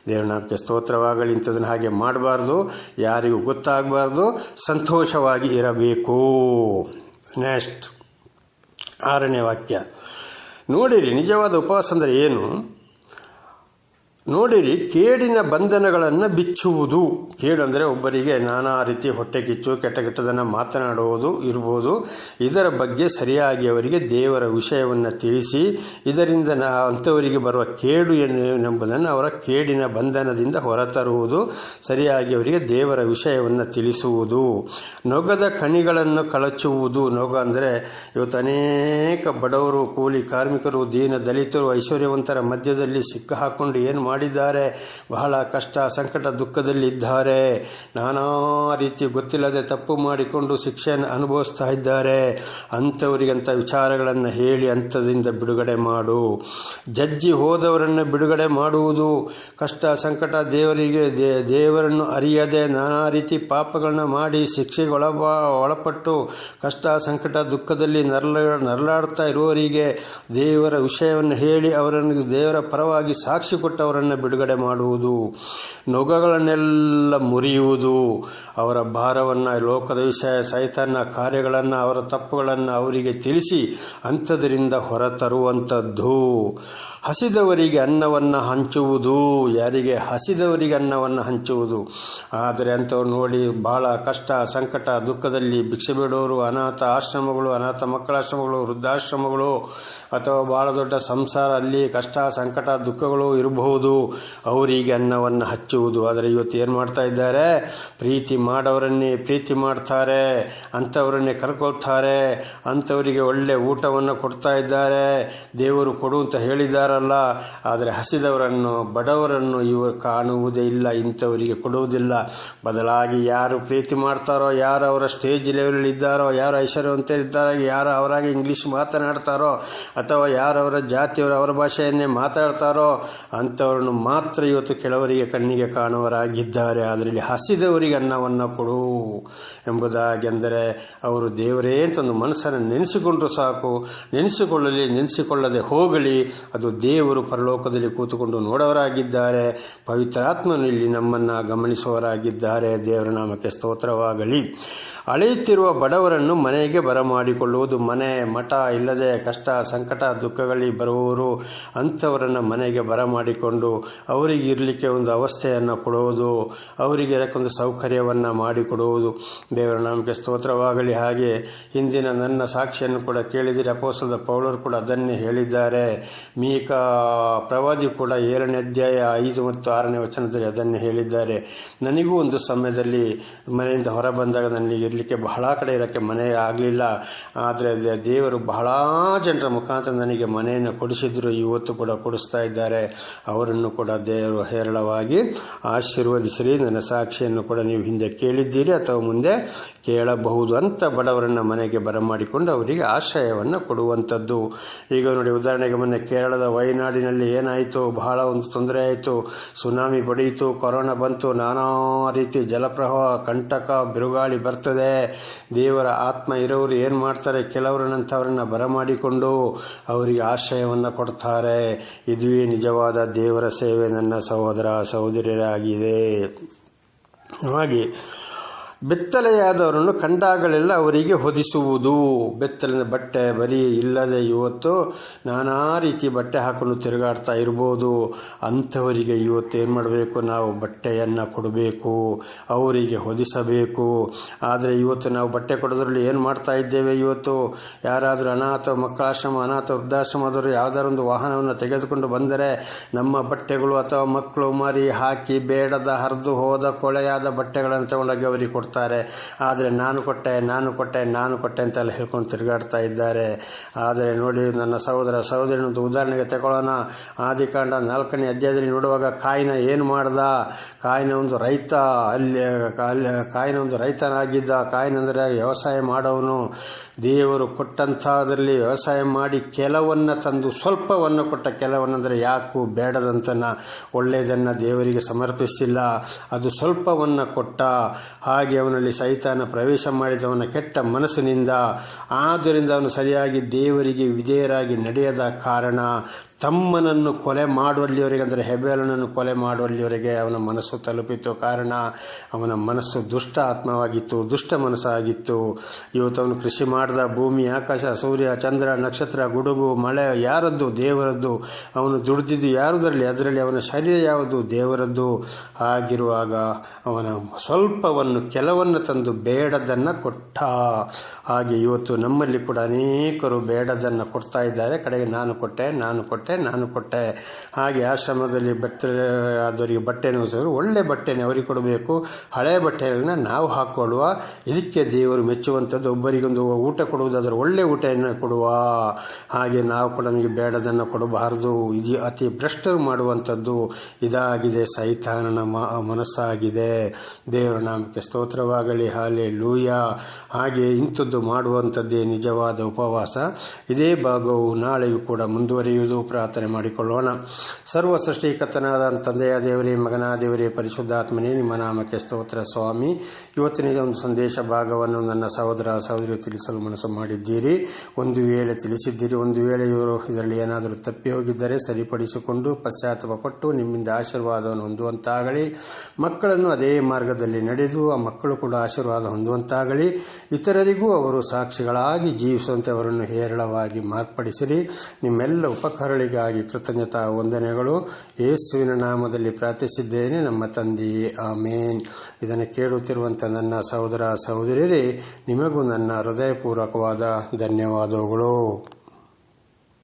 S1: ದೇವನಾಮಕ್ಕೆ ಸ್ತೋತ್ರವಾಗಲಿ ಇಂಥದನ್ನು ಹಾಗೆ ಮಾಡಬಾರ್ದು, ಯಾರಿಗೂ ಗೊತ್ತಾಗಬಾರ್ದು, ಸಂತೋಷವಾಗಿ ಇರಬೇಕು. ನೆಕ್ಸ್ಟ್, ಆರನೇ ವಾಕ್ಯ. ನೋಡಿರಿ, ನಿಜವಾದ ಉಪವಾಸ ಅಂದರೆ ಏನು? ನೋಡಿರಿ, ಕೇಡಿನ ಬಂಧನಗಳನ್ನು ಬಿಚ್ಚುವುದು. ಕೇಡು ಅಂದರೆ ಒಬ್ಬರಿಗೆ ನಾನಾ ರೀತಿ ಹೊಟ್ಟೆ ಕಿಚ್ಚು, ಕೆಟ್ಟ ಕೆಟ್ಟದನ್ನು ಮಾತನಾಡುವುದು ಇರ್ಬೋದು. ಇದರ ಬಗ್ಗೆ ಸರಿಯಾಗಿ ಅವರಿಗೆ ದೇವರ ವಿಷಯವನ್ನು ತಿಳಿಸಿ, ಇದರಿಂದ ನಾ, ಅಂಥವರಿಗೆ ಬರುವ ಕೇಡು ಎಂಬುದನ್ನು ಅವರ ಕೇಡಿನ ಬಂಧನದಿಂದ ಹೊರತರುವುದು, ಸರಿಯಾಗಿ ಅವರಿಗೆ ದೇವರ ವಿಷಯವನ್ನು ತಿಳಿಸುವುದು. ನೊಗದ ಕಣಿಗಳನ್ನು ಕಳಚುವುದು. ನೊಗ ಅಂದರೆ ಇವತ್ತು ಅನೇಕ ಬಡವರು, ಕೂಲಿ ಕಾರ್ಮಿಕರು, ದೀನ ದಲಿತರು, ಐಶ್ವರ್ಯವಂತರ ಮಧ್ಯದಲ್ಲಿ ಸಿಕ್ಕ ಹಾಕ್ಕೊಂಡು ಏನು ಮಾಡಿದ್ದಾರೆ. ಬಹಳ ಕಷ್ಟ, ಸಂಕಟ, ದುಃಖದಲ್ಲಿದ್ದಾರೆ. ನಾನಾ ರೀತಿ ಗೊತ್ತಿಲ್ಲದೆ ತಪ್ಪು ಮಾಡಿಕೊಂಡು ಶಿಕ್ಷೆಯನ್ನು ಅನುಭವಿಸ್ತಾ ಇದ್ದಾರೆ. ಅಂಥವರಿಗಂಥ ವಿಚಾರಗಳನ್ನು ಹೇಳಿ ಅಂಥದಿಂದ ಬಿಡುಗಡೆ ಮಾಡು. ಜಜ್ಜಿ ಹೋದವರನ್ನು ಬಿಡುಗಡೆ ಮಾಡುವುದು ಕಷ್ಟ, ಸಂಕಟ, ದೇವರಿಗೆ ದೇವರನ್ನು ಅರಿಯದೆ ನಾನಾ ರೀತಿ ಪಾಪಗಳನ್ನ ಮಾಡಿ ಶಿಕ್ಷೆಗೆ ಒಳಪ ಒಳಪಟ್ಟು ಕಷ್ಟ, ಸಂಕಟ, ದುಃಖದಲ್ಲಿ ನರಳ ನರಳಾಡ್ತಾ ಇರುವವರಿಗೆ ದೇವರ ವಿಷಯವನ್ನು ಹೇಳಿ ಅವರನ್ನು ದೇವರ ಪರವಾಗಿ ಸಾಕ್ಷಿ ಕೊಟ್ಟವರನ್ನು ಬಿಡುಗಡೆ ಮಾಡುವುದು. ನೊಗಗಳನ್ನೆಲ್ಲ ಮುರಿಯುವುದು, ಅವರ ಭಾರವನ್ನು, ಲೋಕದ ವಿಷಯ, ಸೈತನ್ನ ಕಾರ್ಯಗಳನ್ನು, ಅವರ ತಪ್ಪುಗಳನ್ನು ಅವರಿಗೆ ತಿಳಿಸಿ ಅಂಥದರಿಂದ ಹೊರತರುವಂಥದ್ದು ಹಸಿದವರಿಗೆ ಅನ್ನವನ್ನು ಹಂಚುವುದು, ಯಾರಿಗೆ ಹಸಿದವರಿಗೆ ಅನ್ನವನ್ನು ಹಂಚುವುದು. ಆದರೆ ಅಂಥವ್ರು ನೋಡಿ, ಭಾಳ ಕಷ್ಟ, ಸಂಕಟ, ದುಃಖದಲ್ಲಿ ಭಿಕ್ಷೆ ಬೇಡೋರು, ಅನಾಥ ಆಶ್ರಮಗಳು, ಅನಾಥ ಮಕ್ಕಳಾಶ್ರಮಗಳು, ವೃದ್ಧಾಶ್ರಮಗಳು, ಅಥವಾ ಭಾಳ ದೊಡ್ಡ ಸಂಸಾರ ಅಲ್ಲಿ ಕಷ್ಟ, ಸಂಕಟ, ದುಃಖಗಳು ಇರಬಹುದು. ಅವರಿಗೆ ಅನ್ನವನ್ನು ಹಚ್ಚುವುದು ಆದರೆ ಇವತ್ತು ಏನು ಮಾಡ್ತಾ ಇದ್ದಾರೆ? ಪ್ರೀತಿ ಮಾಡೋರನ್ನೇ ಪ್ರೀತಿ ಮಾಡ್ತಾರೆ. ಅಂಥವರನ್ನೇ ಕರ್ಕೊಳ್ತಾರೆ. ಅಂಥವರಿಗೆ ಒಳ್ಳೆ ಊಟವನ್ನು ಕೊಡ್ತಾ ಇದ್ದಾರೆ. ದೇವರು ಕೊಡು ಅಂತ ಹೇಳಿದಾರಲ್ಲ. ಆದರೆ ಹಸಿದವರನ್ನು, ಬಡವರನ್ನು ಇವರು ಕಾಣುವುದೇ ಇಲ್ಲ, ಇಂಥವರಿಗೆ ಕೊಡುವುದಿಲ್ಲ. ಬದಲಾಗಿ ಯಾರು ಪ್ರೀತಿ ಮಾಡ್ತಾರೋ, ಯಾರು ಅವರ ಸ್ಟೇಜ್ ಲೆವೆಲ್ ಇದ್ದಾರೋ, ಯಾರು ಐಶ್ವರ್ಯವಂತರಿದ್ದಾರೋ, ಯಾರು ಅವರಾಗಿ ಇಂಗ್ಲೀಷ್ ಮಾತನಾಡ್ತಾರೋ, ಅಥವಾ ಯಾರು ಅವರ ಜಾತಿಯವರು ಅವರ ಭಾಷೆಯನ್ನೇ ಮಾತಾಡ್ತಾರೋ, ಅಂಥವ್ರನ್ನು ಮಾತ್ರ ಇವತ್ತು ಕೆಲವರಿಗೆ ಕಣ್ಣಿಗೆ ಕಾಣುವರಾಗಿದ್ದಾರೆ ಅದರಲ್ಲಿ ಹಸಿದವರಿಗೆ ಅನ್ನವನ್ನು ಕೊಡು ಎಂಬುದಾಗಿ ಅಂದರೆ ಅವರು ದೇವರೇ ಒಂದು ಮನಸ್ಸನ್ನು ನೆನೆಸಿಕೊಂಡ್ರು ಸಾಕು. ನೆನೆಸಿಕೊಳ್ಳಲಿ, ನೆನೆಸಿಕೊಳ್ಳದೆ ಹೋಗಲಿ. ಅದು ದೇವರು ಪರಲೋಕದಲ್ಲಿ ಕೂತುಕೊಂಡು ನೋಡವರಾಗಿದ್ದಾರೆ. ಪವಿತ್ರಾತ್ಮನು ಇಲ್ಲಿ ನಮ್ಮನ್ನು ಗಮನಿಸುವವರಾಗಿದ್ದಾರೆ. ದೇವರ ನಾಮಕ್ಕೆ ಸ್ತೋತ್ರವಾಗಲಿ. ಅಳೆಯುತ್ತಿರುವ ಬಡವರನ್ನು ಮನೆಗೆ ಬರಮಾಡಿಕೊಳ್ಳುವುದು ಮನೆ, ಮಠ ಇಲ್ಲದೆ ಕಷ್ಟ, ಸಂಕಟ ದುಃಖಗಳಿಗೆ ಬರುವವರು ಅಂಥವರನ್ನು ಮನೆಗೆ ಬರಮಾಡಿಕೊಂಡು ಅವರಿಗೆ ಇರಲಿಕ್ಕೆ ಒಂದು ಅವಸ್ಥೆಯನ್ನು ಕೊಡುವುದು, ಅವರಿಗೆ ಒಂದು ಸೌಕರ್ಯವನ್ನು ಮಾಡಿಕೊಡುವುದು. ದೇವರ ನಾಮಕ್ಕೆ ಸ್ತೋತ್ರವಾಗಲಿ. ಹಾಗೆ ಹಿಂದಿನ ನನ್ನ ಸಾಕ್ಷಿಯನ್ನು ಕೂಡ ಕೇಳಿದರೆ. ಅಪೋಸದ ಪೌಳರು ಕೂಡ ಅದನ್ನೇ ಹೇಳಿದ್ದಾರೆ. ಮೀಕ ಪ್ರವಾದಿ ಕೂಡ ಏಳನೇ ಅಧ್ಯಾಯ ಐದು ಮತ್ತು ಆರನೇ ವಚನದಲ್ಲಿ ಅದನ್ನೇ ಹೇಳಿದ್ದಾರೆ. ನನಗೂ ಒಂದು ಸಮಯದಲ್ಲಿ ಮನೆಯಿಂದ ಹೊರ ಬಂದಾಗ ನನಗೆ ಇರಲಿಕ್ಕೆ ಬಹಳ ಕಡೆ ಇರೋಕ್ಕೆ ಮನೆ ಆಗಲಿಲ್ಲ. ಆದರೆ ದೇವರು ಬಹಳ ಜನರ ಮುಖಾಂತರ ನನಗೆ ಮನೆಯನ್ನು ಕೊಡಿಸಿದ್ರು. ಇವತ್ತು ಕೂಡ ಕೊಡಿಸ್ತಾ ಇದ್ದಾರೆ. ಅವರನ್ನು ಕೂಡ ದೇವರು ಹೇರಳವಾಗಿ ಆಶೀರ್ವದಿಸಿರಿ. ನನ್ನ ಸಾಕ್ಷಿಯನ್ನು ಕೂಡ ನೀವು ಹಿಂದೆ ಕೇಳಿದ್ದೀರಿ. ಅಥವಾ ಮುಂದೆ ಕೇಳಬಹುದು ಅಂತ ಬಡವರನ್ನು ಮನೆಗೆ ಬರಮಾಡಿಕೊಂಡು ಅವರಿಗೆ ಆಶ್ರಯವನ್ನು ಕೊಡುವಂಥದ್ದು. ಈಗ ನೋಡಿ, ಉದಾಹರಣೆಗೆ ಮೊನ್ನೆ ಕೇರಳದ ವಯನಾಡಿನಲ್ಲಿ ಏನಾಯಿತು? ಬಹಳ ಒಂದು ತೊಂದರೆ ಆಯಿತು. ಸುನಾಮಿ ಬಡಿಯಿತು ಕೊರೋನಾ ಬಂತು, ನಾನಾ ರೀತಿ ಜಲಪ್ರವಾಹ, ಕಂಟಕ, ಬಿರುಗಾಳಿ ಬರ್ತದೆ. ದೇವರ ಆತ್ಮ ಇರೋರು ಏನು ಮಾಡ್ತಾರೆ? ಕೆಲವರನ್ನಂಥವ್ರನ್ನ ಬರಮಾಡಿಕೊಂಡು ಅವರಿಗೆ ಆಶ್ರಯವನ್ನು ಕೊಡ್ತಾರೆ. ಇದುವೇ ನಿಜವಾದ ದೇವರ ಸೇವೆ ನನ್ನ ಸಹೋದರ ಸಹೋದರಿಯರಾಗಿದೆ. ಹಾಗೆ ಬೆತ್ತಲೆಯಾದವರನ್ನು ಕಂಡಾಗಲೆಲ್ಲ ಅವರಿಗೆ ಹೊದಿಸುವುದು. ಬೆತ್ತಲಿನ ಬಟ್ಟೆ ಬರೀ ಇಲ್ಲದೆ ಇವತ್ತು ನಾನಾ ರೀತಿ ಬಟ್ಟೆ ಹಾಕೊಂಡು ತಿರುಗಾಡ್ತಾ ಇರ್ಬೋದು. ಅಂಥವರಿಗೆ ಇವತ್ತು ಏನು ಮಾಡಬೇಕು? ನಾವು ಬಟ್ಟೆಯನ್ನು ಕೊಡಬೇಕು, ಅವರಿಗೆ ಹೊದಿಸಬೇಕು. ಆದರೆ ಇವತ್ತು ನಾವು ಬಟ್ಟೆ ಕೊಡೋದ್ರಲ್ಲಿ ಏನು ಮಾಡ್ತಾ ಇದ್ದೇವೆ ಇವತ್ತು? ಯಾರಾದರೂ ಅನಾಥ ಮಕ್ಕಳಾಶ್ರಮ, ಅನಾಥ ವೃದ್ಧಾಶ್ರಮದವರು ಯಾವುದಾದ್ರು ಒಂದು ವಾಹನವನ್ನು ತೆಗೆದುಕೊಂಡು ಬಂದರೆ ನಮ್ಮ ಬಟ್ಟೆಗಳು ಅಥವಾ ಮಕ್ಕಳು ಮರಿ ಹಾಕಿ ಬೇಡದ, ಹರಿದು ಹೋದ, ಕೊಳೆಯಾದ ಬಟ್ಟೆಗಳನ್ನು ತಗೊಂಡೋಗಿ ಅವರಿಗೆ ಆದರೆ ನಾನು ಕೊಟ್ಟೆ ನಾನು ಕೊಟ್ಟೆ ನಾನು ಕೊಟ್ಟೆ ಅಂತೆಲ್ಲ ಹೇಳ್ಕೊಂಡು ತಿರುಗಾಡ್ತಾ ಇದ್ದಾರೆ. ಆದರೆ ನೋಡಿ ನನ್ನ ಸಹೋದರ ಸಹೋದರಿ ಒಂದು ಉದಾಹರಣೆಗೆ ತಗೊಳ್ಳೋಣ ಆದಿಕಾಂಡ ನಾಲ್ಕನೇ ಅಧ್ಯಾಯದಲ್ಲಿ ನೋಡುವಾಗ ಕಾಯಿನ ಏನು ಮಾಡ್ದ? ಕಾಯಿನ ಒಂದು ರೈತ, ಅಲ್ಲಿ ಅಲ್ಲಿ ಕಾಯಿನ ಒಂದು ರೈತನಾಗಿದ್ದ. ಕಾಯಿನಂದರೆ ವ್ಯವಸಾಯ ಮಾಡೋವನು. ದೇವರು ಕೊಟ್ಟಂಥದ್ರಲ್ಲಿ ವ್ಯವಸಾಯ ಮಾಡಿ ಕೆಲವನ್ನು ತಂದು ಸ್ವಲ್ಪವನ್ನು ಕೊಟ್ಟ ಕೆಲವನ್ನಂದರೆ ಯಾಕೂ ಬೇಡದಂತನ ಒಳ್ಳೆಯದನ್ನು ದೇವರಿಗೆ ಸಮರ್ಪಿಸಿಲ್ಲ. ಅದು ಸ್ವಲ್ಪವನ್ನು ಕೊಟ್ಟ ಹಾಗೆ ಅವನಲ್ಲಿ ಸೈತಾನ ಪ್ರವೇಶ ಮಾಡಿದವನ ಕೆಟ್ಟ ಮನಸ್ಸಿನಿಂದ. ಆದ್ದರಿಂದ ಅವನು ಸರಿಯಾಗಿ ದೇವರಿಗೆ ವಿಧೇಯರಾಗಿ ನಡೆಯದ ಕಾರಣ ತಮ್ಮನನ್ನು ಕೊಲೆ ಮಾಡುವಲ್ಲಿಯವರಿಗೆ ಅಂದರೆ ಹೆಬೇಲನನ್ನು ಕೊಲೆ ಮಾಡುವಲ್ಲಿಯವರಿಗೆ ಅವನ ಮನಸ್ಸು ತಲುಪಿತು. ಕಾರಣ ಅವನ ಮನಸ್ಸು ದುಷ್ಟ ಆತ್ಮವಾಗಿತ್ತು, ದುಷ್ಟ ಮನಸ್ಸಾಗಿತ್ತು. ಇವತ್ತು ಅವನು ಕೃಷಿ ಮಾಡಿದ ಭೂಮಿ, ಆಕಾಶ, ಸೂರ್ಯ, ಚಂದ್ರ, ನಕ್ಷತ್ರ, ಗುಡುಗು, ಮಳೆ, ಯಾರದ್ದು? ದೇವರದ್ದು. ಅವನು ದುಡಿದಿದ್ದು ಯಾರದರಲ್ಲಿ? ಅದರಲ್ಲಿ ಅವನ ಶರೀರ ಯಾವುದು? ದೇವರದ್ದು. ಆಗಿರುವಾಗ ಅವನ ಸ್ವಲ್ಪವನ್ನು, ಕೆಲವನ್ನು ತಂದು ಬೇಡದನ್ನು ಕೊಟ್ಟ. ಹಾಗೆ ಇವತ್ತು ನಮ್ಮಲ್ಲಿ ಕೂಡ ಅನೇಕರು ಬೇಡದನ್ನು ಕೊಡ್ತಾ ಇದ್ದಾರೆ. ಕಡೆಗೆ ನಾನು ಕೊಟ್ಟೆ ನಾನು ಕೊಟ್ಟೆ ನಾನು ಕೊಟ್ಟೆ. ಹಾಗೆ ಆಶ್ರಮದಲ್ಲಿ ಬಟ್ಟೆ ಆದವರಿಗೆ ಬಟ್ಟೆ ಹೊಲಿಸಿದ್ರು ಒಳ್ಳೆ ಬಟ್ಟೆನೇ ಅವರಿಗೆ ಕೊಡಬೇಕು. ಹಳೆ ಬಟ್ಟೆಗಳನ್ನ ನಾವು ಹಾಕ್ಕೊಳ್ಳುವ ಇದಕ್ಕೆ ದೇವರು ಮೆಚ್ಚುವಂಥದ್ದು. ಒಬ್ಬರಿಗೊಂದು ಊಟ ಕೊಡುವುದಾದರೆ ಒಳ್ಳೆ ಊಟವನ್ನು ಕೊಡುವ. ಹಾಗೆ ನಾವು ಕೂಡ ನಮಗೆ ಬೇಡದನ್ನು ಕೊಡಬಾರದು. ಇದು ಅತಿ ಭ್ರಷ್ಟರು ಮಾಡುವಂಥದ್ದು. ಇದಾಗಿದೆ. ಸೈತಾನನ ಮನಸ್ಸಾಗಿದೆ. ದೇವರ ನಾಮಕ್ಕೆ ಸ್ತೋತ್ರವಾಗಲಿ. ಹಾಲೆ ಲೂಯ ಹಾಗೆ ಇಂಥದ್ದು ಮಾಡುವಂಥದ್ದೇ ನಿಜವಾದ ಉಪವಾಸ. ಇದೇ ಭಾಗವು ನಾಳೆಯೂ ಕೂಡ ಮುಂದುವರಿಯುವುದು. ಪ್ರಾರ್ಥನೆ ಮಾಡಿಕೊಳ್ಳೋಣ. ಸರ್ವ ಸೃಷ್ಟಿಕರ್ತನಾದ ತಂದೆಯ ದೇವರೇ, ಮಗನ ದೇವರೇ, ಪರಿಶುದ್ಧಾತ್ಮನೇ, ನಿಮ್ಮ ನಾಮಕ್ಕೆ ಸ್ತೋತ್ರ ಸ್ವಾಮಿ. ಇವತ್ತಿನ ಒಂದು ಸಂದೇಶ ಭಾಗವನ್ನು ನನ್ನ ಸಹೋದರ ಸಹೋದರಿ ತಿಳಿಸಲು ಮನಸ್ಸು ಮಾಡಿದ್ದೀರಿ. ಒಂದು ವೇಳೆ ತಿಳಿಸಿದ್ದೀರಿ, ಒಂದು ವೇಳೆ ಇವರು ಇದರಲ್ಲಿ ಏನಾದರೂ ತಪ್ಪಿ ಹೋಗಿದ್ದರೆ ಸರಿಪಡಿಸಿಕೊಂಡು ಪಶ್ಚಾತ್ತಾಪ ಪಟ್ಟು ನಿಮ್ಮಿಂದ ಆಶೀರ್ವಾದವನ್ನು ಹೊಂದುವಂತಾಗಲಿ. ಮಕ್ಕಳನ್ನು ಅದೇ ಮಾರ್ಗದಲ್ಲಿ ನಡೆದು ಆ ಮಕ್ಕಳು ಕೂಡ ಆಶೀರ್ವಾದ ಹೊಂದುವಂತಾಗಲಿ. ಇತರರಿಗೂ ಸಾಕ್ಷಿಗಳಾಗಿ ಜೀವಿಸುವಂತೆ ಅವರನ್ನು ಹೇರಳವಾಗಿ ಮಾರ್ಪಡಿಸಿರಿ. ನಿಮ್ಮೆಲ್ಲ ಉಪಕರಳಿಗಾಗಿ ಕೃತಜ್ಞತಾ ವಂದನೆಗಳು. ಯೇಸುವಿನ ನಾಮದಲ್ಲಿ ಪ್ರಾರ್ಥಿಸಿದ್ದೇನೆ ನಮ್ಮ ತಂದೆಯೇ. ಆಮೇನ್. ಇದನ್ನು ಕೇಳುತ್ತಿರುವಂಥ ನನ್ನ ಸಹೋದರ ಸಹೋದರಿಯರೇ, ನಿಮಗೂ ನನ್ನ ಹೃದಯಪೂರ್ವಕವಾದ ಧನ್ಯವಾದಗಳು.